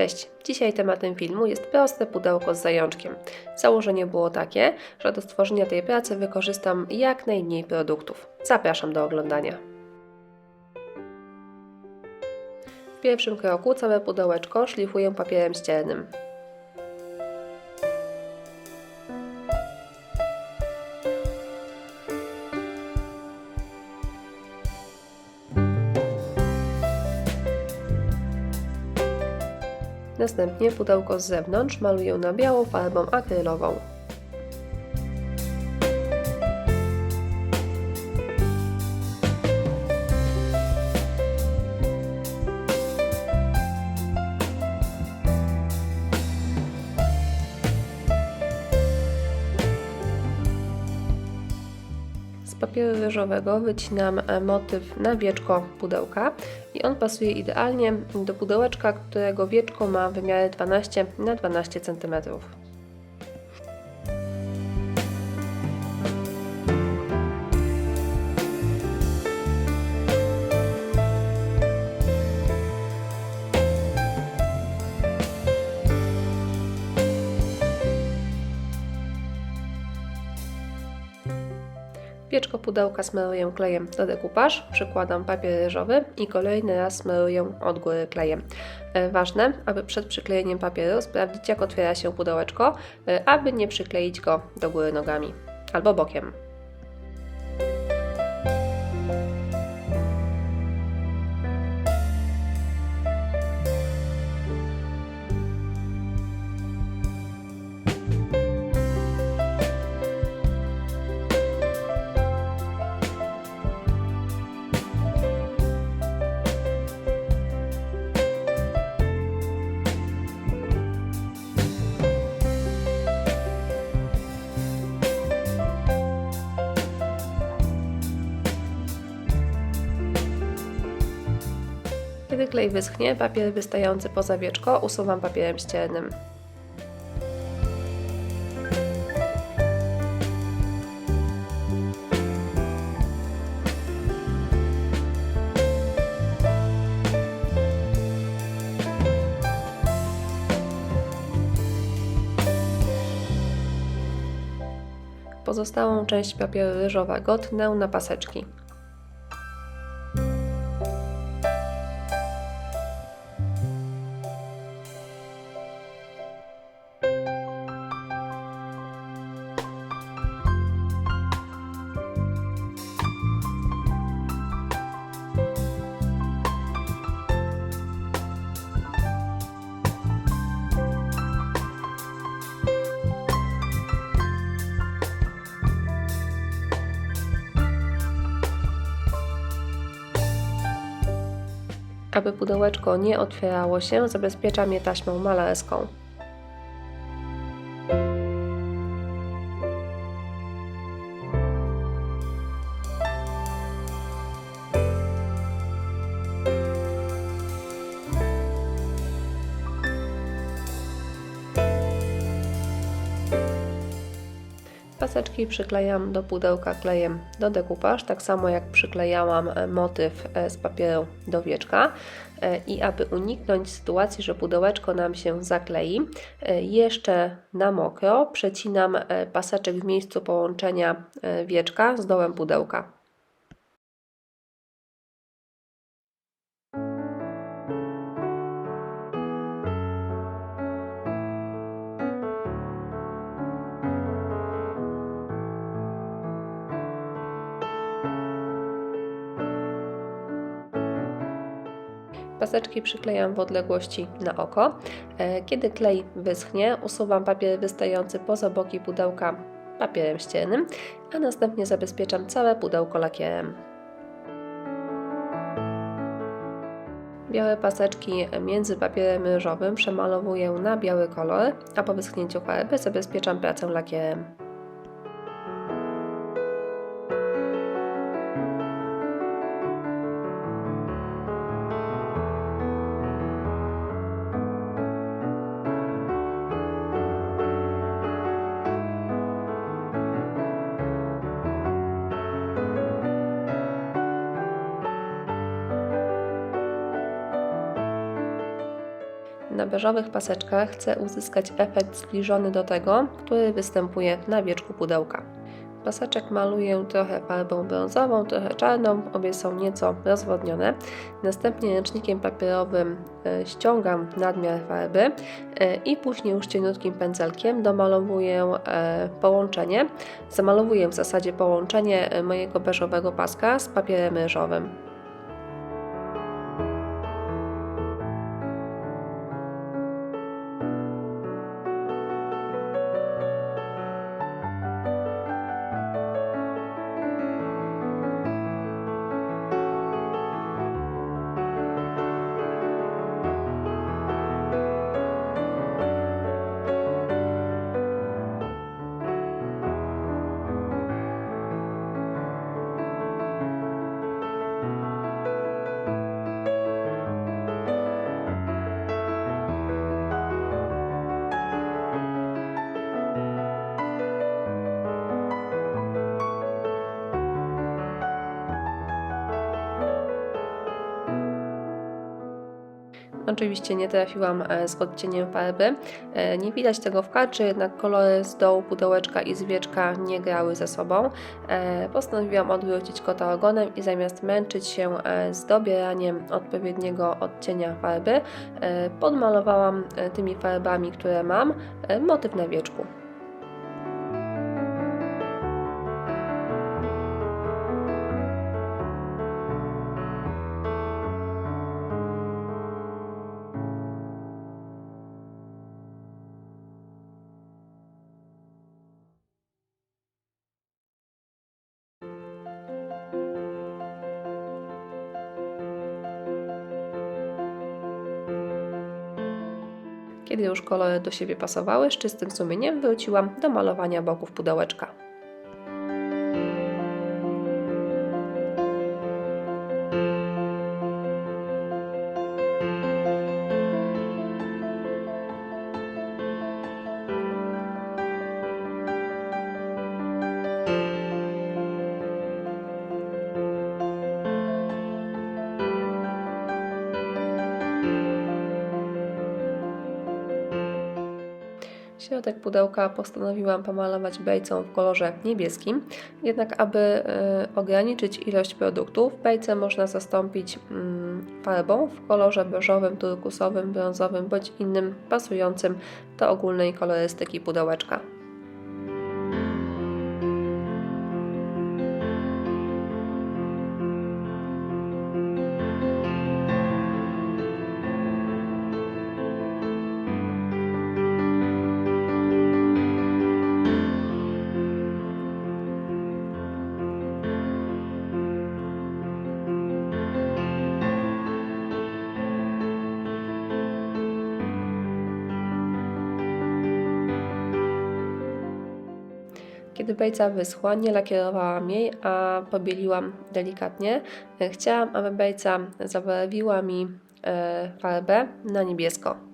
Cześć! Dzisiaj tematem filmu jest proste pudełko z zajączkiem. Założenie było takie, że do stworzenia tej pracy wykorzystam jak najmniej produktów. Zapraszam do oglądania. W pierwszym kroku całe pudełeczko szlifuję papierem ściernym. Następnie pudełko z zewnątrz maluję na białą farbą akrylową. Papieru ryżowego wycinam e, motyw na wieczko pudełka i on pasuje idealnie do pudełeczka, którego wieczko ma wymiary 12 na 12 cm. Pieczko pudełka smaruję klejem do dekupaż, przykładam papier ryżowy i kolejny raz smaruję od góry klejem. E, ważne, aby przed przyklejeniem papieru sprawdzić jak otwiera się pudełeczko, e, aby nie przykleić go do góry nogami albo bokiem. Kiedy klej wyschnie, papier wystający poza wieczko usuwam papierem ściernym. Pozostałą część papieru ryżowego tnę na paseczki. Aby pudełeczko nie otwierało się, zabezpieczam je taśmą malarską. Paseczki przyklejam do pudełka klejem do dekupaż, tak samo jak przyklejałam e, motyw e, z papieru do wieczka. E, I aby uniknąć sytuacji, że pudełeczko nam się zaklei, jeszcze na mokro przecinam paseczek w miejscu połączenia wieczka z dołem pudełka. Paseczki przyklejam w odległości na oko. E, kiedy klej wyschnie, usuwam papier wystający poza boki pudełka papierem ściernym, a następnie zabezpieczam całe pudełko lakierem. Białe paseczki między papierem ryżowym przemalowuję na biały kolor, a po wyschnięciu farby zabezpieczam pracę lakierem. Na beżowych paseczkach chcę uzyskać efekt zbliżony do tego, który występuje na wieczku pudełka. Paseczek maluję trochę farbą brązową, trochę czarną, obie są nieco rozwodnione. Następnie ręcznikiem papierowym e, ściągam nadmiar farby e, i później już cieniutkim pędzelkiem domalowuję e, połączenie. Zamalowuję w zasadzie połączenie mojego beżowego paska z papierem ryżowym. Oczywiście nie trafiłam e, z odcieniem farby. E, nie widać tego w kadrze, jednak kolory z dołu pudełeczka i z wieczka nie grały ze sobą. E, postanowiłam odwrócić kota ogonem i zamiast męczyć się z dobieraniem odpowiedniego odcienia farby, podmalowałam tymi farbami, które mam, motyw na wieczku. Kiedy już kolory do siebie pasowały, z czystym sumieniem wróciłam do malowania boków pudełeczka. Środek pudełka postanowiłam pomalować bejcą w kolorze niebieskim, jednak aby e, ograniczyć ilość produktów, bejce można zastąpić mm, farbą w kolorze beżowym, turkusowym, brązowym bądź innym pasującym do ogólnej kolorystyki pudełeczka. Kiedy bejca wyschła, nie lakierowałam jej, a pobieliłam delikatnie. Chciałam, aby bejca zabarwiła mi e, farbę na niebiesko.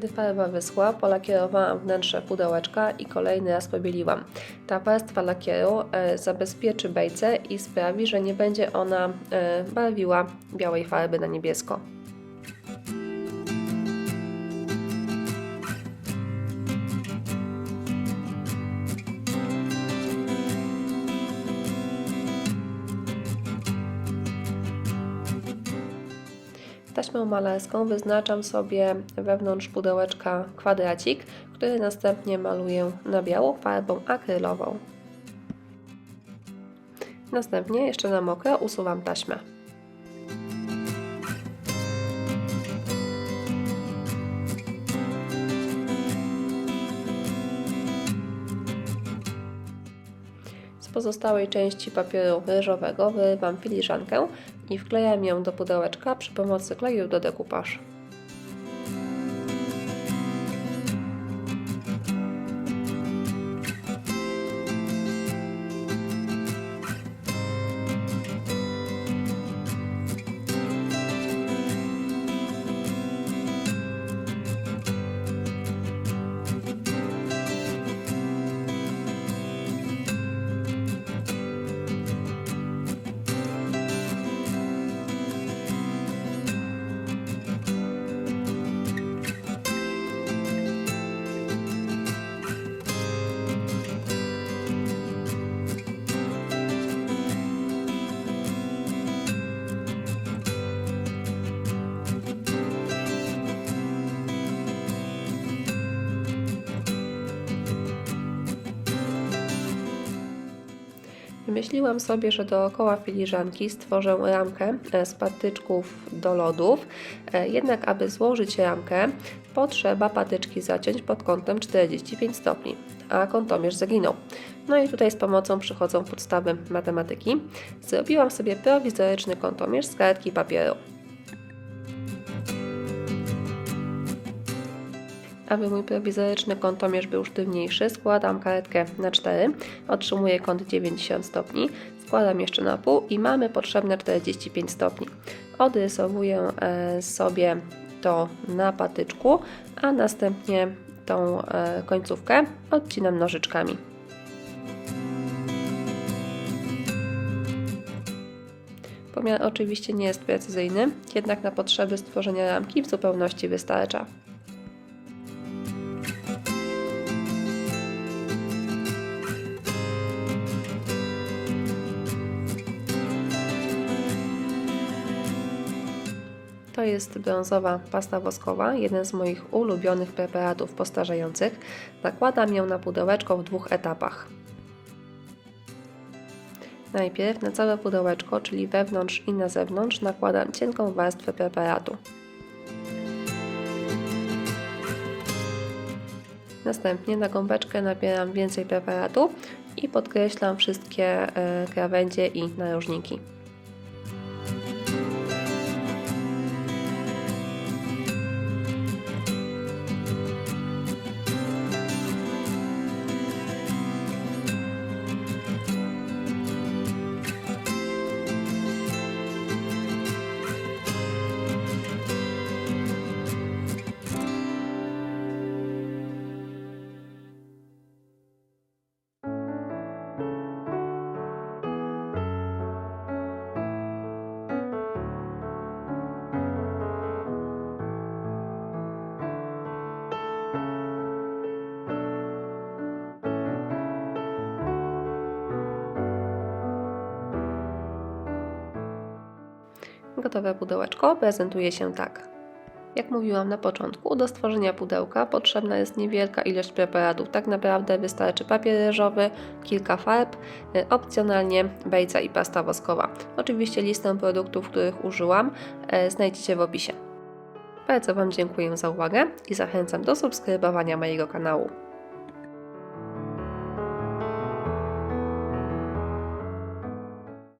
Kiedy farba wyschła, polakierowałam wnętrze pudełeczka i kolejny raz pobieliłam. Ta warstwa lakieru e, zabezpieczy bejce i sprawi, że nie będzie ona e, barwiła białej farby na niebiesko. Taśmą malarską wyznaczam sobie wewnątrz pudełeczka kwadracik, który następnie maluję na biało farbą akrylową. Następnie jeszcze na mokro usuwam taśmę. Pozostałej części papieru ryżowego wyrywam filiżankę i wklejam ją do pudełeczka przy pomocy kleju do dekupaż. Wymyśliłam sobie, że dookoła filiżanki stworzę ramkę e, z patyczków do lodów. E, Jednak, aby złożyć ramkę, potrzeba patyczki zaciąć pod kątem 45 stopni, a kątomierz zaginął. No i tutaj z pomocą przychodzą podstawy matematyki. Zrobiłam sobie prowizoryczny kątomierz z kartki papieru. Aby mój prowizoryczny kątomierz był sztywniejszy, składam kartkę na 4, otrzymuję kąt 90 stopni, składam jeszcze na pół i mamy potrzebne 45 stopni. Odrysowuję e, sobie to na patyczku, a następnie tą e, końcówkę odcinam nożyczkami. Pomiar oczywiście nie jest precyzyjny, jednak na potrzeby stworzenia ramki w zupełności wystarcza. Jest brązowa pasta woskowa, jeden z moich ulubionych preparatów postarzających. Nakładam ją na pudełeczko w dwóch etapach. Najpierw na całe pudełeczko, czyli wewnątrz i na zewnątrz, nakładam cienką warstwę preparatu. Następnie na gąbeczkę nabieram więcej preparatu i podkreślam wszystkie e, krawędzie i narożniki. Gotowe pudełeczko prezentuje się tak. Jak mówiłam na początku, do stworzenia pudełka potrzebna jest niewielka ilość preparatów. Tak naprawdę wystarczy papier ryżowy, kilka farb, y, opcjonalnie bejca i pasta woskowa. Oczywiście listę produktów, których użyłam, y, znajdziecie w opisie. Bardzo Wam dziękuję za uwagę i zachęcam do subskrybowania mojego kanału.